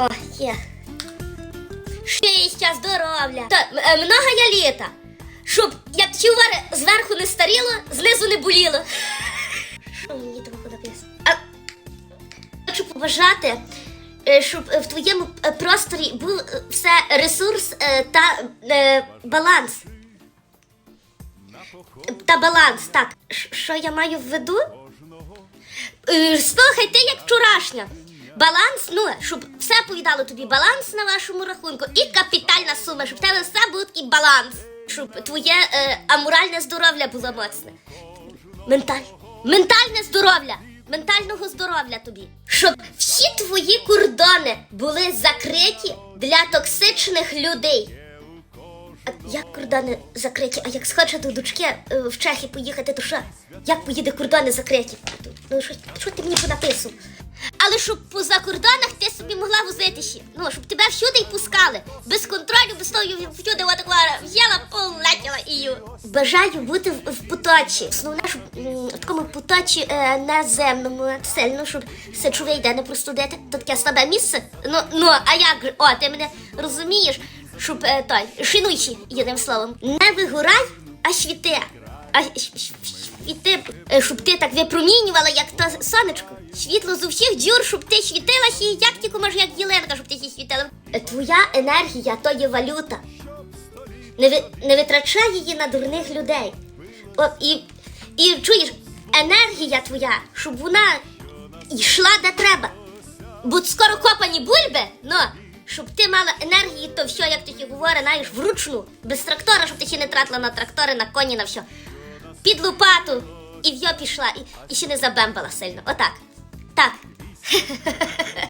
О, є. Щастя, здоров'я. Та е, много я літа. Щоб як чувари зверху не старіло, знизу не боліло. Що мені написано? А, Хочу побажати, е, щоб в твоєму е, просторі був все ресурс та е, баланс. Та баланс, так. Що я маю в виду? Слухай, ти як вчорашня. Баланс, ну, щоб все повідало тобі баланс на вашому рахунку і капітальна сума, щоб в тебе все був такий баланс. Щоб твоє е, аморальне здоров'я було моцне. Менталь. Ментальне здоров'я. Ментального здоров'я тобі. Щоб всі твої кордони були закриті для токсичних людей. А як кордони закриті? А як схоче до дочки е, в Чехії поїхати, то що? Як поїде кордони закриті? Ну що, що ти мені понаписав? Але щоб поза кордонах ти собі могла возити ще. Ну, щоб тебе всюди й пускали. Без контролю, без того всюди отаквара. Взяла, полетіла і. Бажаю бути в, в поточі. Основне, щоб в такому поточі е, наземному сильно, щоб все сечове йде не простудити. То таке слабе місце. Ну, ну, а як? же? О, ти мене розумієш? щоб е, той шинуючи, єдним словом, не вигорай, а світи. А щ- щ- світи, е, щоб ти так випромінювала, як то сонечко. Світло з усіх дюр, щоб ти світилася, як тільки може, як Єленка, щоб ти ще світила. Е, Твоя енергія то є валюта. Не, ви, не витрачай її на дурних людей. О, і, і чуєш, енергія твоя, щоб вона йшла де треба. Будь скоро копані бульби, ну, щоб ти мала енергії, то все, як ти говориш, знаєш, вручну, без трактора, щоб ти ще не тратила на трактори, на коні, на все. Під лопату і в'йо пішла, і, і ще не забембала сильно. Отак. した。